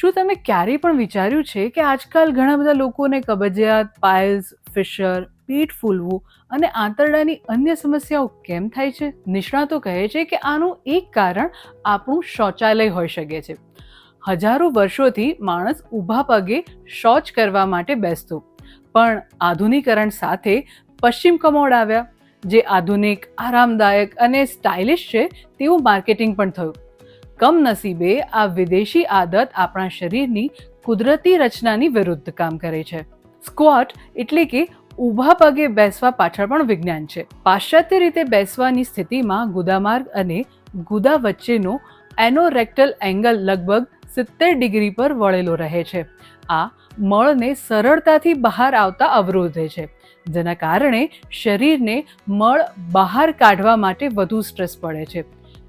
શું તમે ક્યારેય પણ વિચાર્યું છે કે આજકાલ ઘણા બધા લોકોને કબજિયાત પાયલ્સ ફિશર પેટ ફૂલવું અને આંતરડાની અન્ય સમસ્યાઓ કેમ થાય છે? નિષ્ણાતો કહે છે કે આનું એક કારણ આપણું શૌચાલય હોઈ શકે છે. હજારો વર્ષોથી માણસ ઊભા પગે શૌચ કરવા માટે બેસતો. પણ આધુનિકરણ સાથે પશ્ચિમ કમોડ આવ્યા. જે આધુનિક, આરામદાયક અને સ્ટાઇલિશ છે તેવું માર્કેટિંગ પણ થયું. કમનસીબે આ વિદેશી આદત આપણા શરીરની કુદરતી રચનાની વિરુદ્ધ કામ કરે છે. સ્ક્વોટ એટલે કે ઊભા પગે બેસવા પાછળ પણ વિજ્ઞાન છે. પાશ્ચાત્ય રીતે બેસવાની સ્થિતિમાં ગુદામાર્ગ અને ગુદા વચ્ચેનો એનોરેક્ટલ એંગલ લગભગ સિત્તેર ડિગ્રી પર વળેલો રહે છે. આ મળને સરળતાથી બહાર આવતા અવરોધે છે, જેના કારણે શરીરને મળ બહાર કાઢવા માટે વધુ સ્ટ્રેસ પડે છે.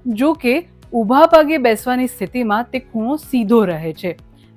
જો કે ઊભા પગે બેસવાની સ્થિતિમાં તે ખૂણો સીધો રહે છે.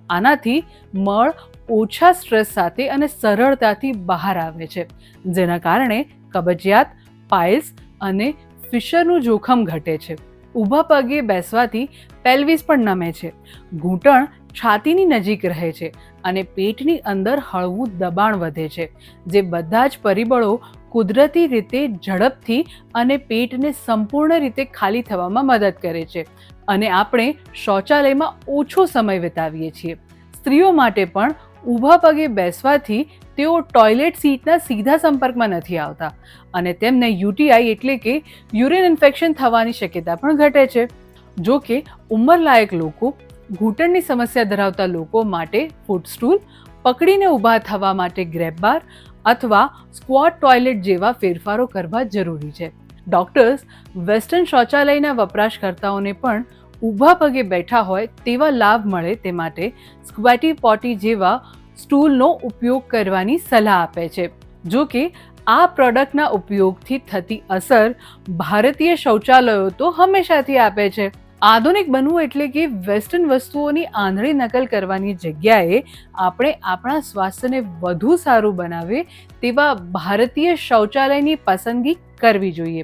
આનાથી મળ ઓછા સ્ટ્રેસ સાથે અને સરળતાથી બહાર આવે છે, જેના કારણે કબજિયાત પાઇલ્સ અને ફિશરનું જોખમ ઘટે છે. ઊભા પગે બેસવાથી પેલ્વિસ પણ નમે છે. ઘૂંટણ છાતીની નજીક રહે છે અને પેટની અંદર હળવું દબાણ વધે છે, જે બધા જ પરિબળો કુદરતી રીતે ઝડપથી અને પેટને સંપૂર્ણ રીતે ખાલી થવામાં મદદ કરે છે. અને આપણે શૌચાલયમાં ઓછો સમય વિતાવીએ છીએ. સ્ત્રીઓ માટે પણ ઊભા પગે બેસવાથી તેઓ ટોયલેટ સીટના સીધા સંપર્કમાં નથી આવતા અને તેમને યુટીઆઈ એટલે કે યુરિન ઇન્ફેક્શન થવાની શક્યતા પણ ઘટે છે. જો કે ઉંમરલાયક લોકો ઘૂંટણની સમસ્યા ધરાવતા લોકો માટે ફૂટસ્ટૂલ, પકડીને ઊભા થવા માટે ગ્રેબ બાર અથવા સ્ક્વોટ ટોયલેટ જેવા ફેરફારો કરવા જરૂરી છે. ડોક્ટર્સ વેસ્ટર્ન શૌચાલયના વપરાશકર્તાઓને પણ ઊભા પગે બેઠા હોય તેવા લાભ મળે તે માટે સ્ક્વેટી પોટી જેવા સ્ટૂલનો ઉપયોગ કરવાની સલાહ આપે છે. જો કે, આ પ્રોડક્ટના ઉપયોગથી થતી અસર ભારતીય શૌચાલયો તો હંમેશાથી આપે છે. આધુનિક બનવું એટલે કે વેસ્ટર્ન વસ્તુઓની આંધળી નકલ કરવાની જગ્યાએ આપણે આપણા સ્વાસ્થ્યને વધુ સારું બનાવે તેવા ભારતીય શૌચાલયની પસંદગી કરવી જોઈએ.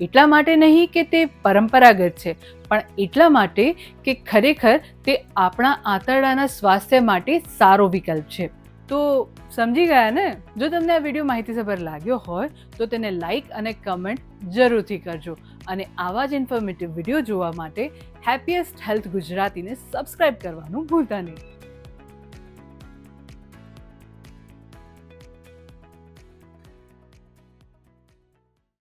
એટલા માટે નહીં કે તે પરંપરાગત છે, પણ એટલા માટે કે ખરેખર તે આપણા આંતરડાના સ્વાસ્થ્ય માટે સારો વિકલ્પ છે. તો સમજી ગયા ને? જો તમને આ વીડિયો માહિતીસભર લાગ્યો હોય તો તેને લાઈક અને કમેન્ટ જરૂરથી કરજો. અને આવા જ ઇન્ફોર્મેટિવ વીડિયો જોવા માટે હેપીએસ્ટ હેલ્થ ગુજરાતીને સબસ્ક્રાઇબ કરવાનું ભૂલતા નહીં.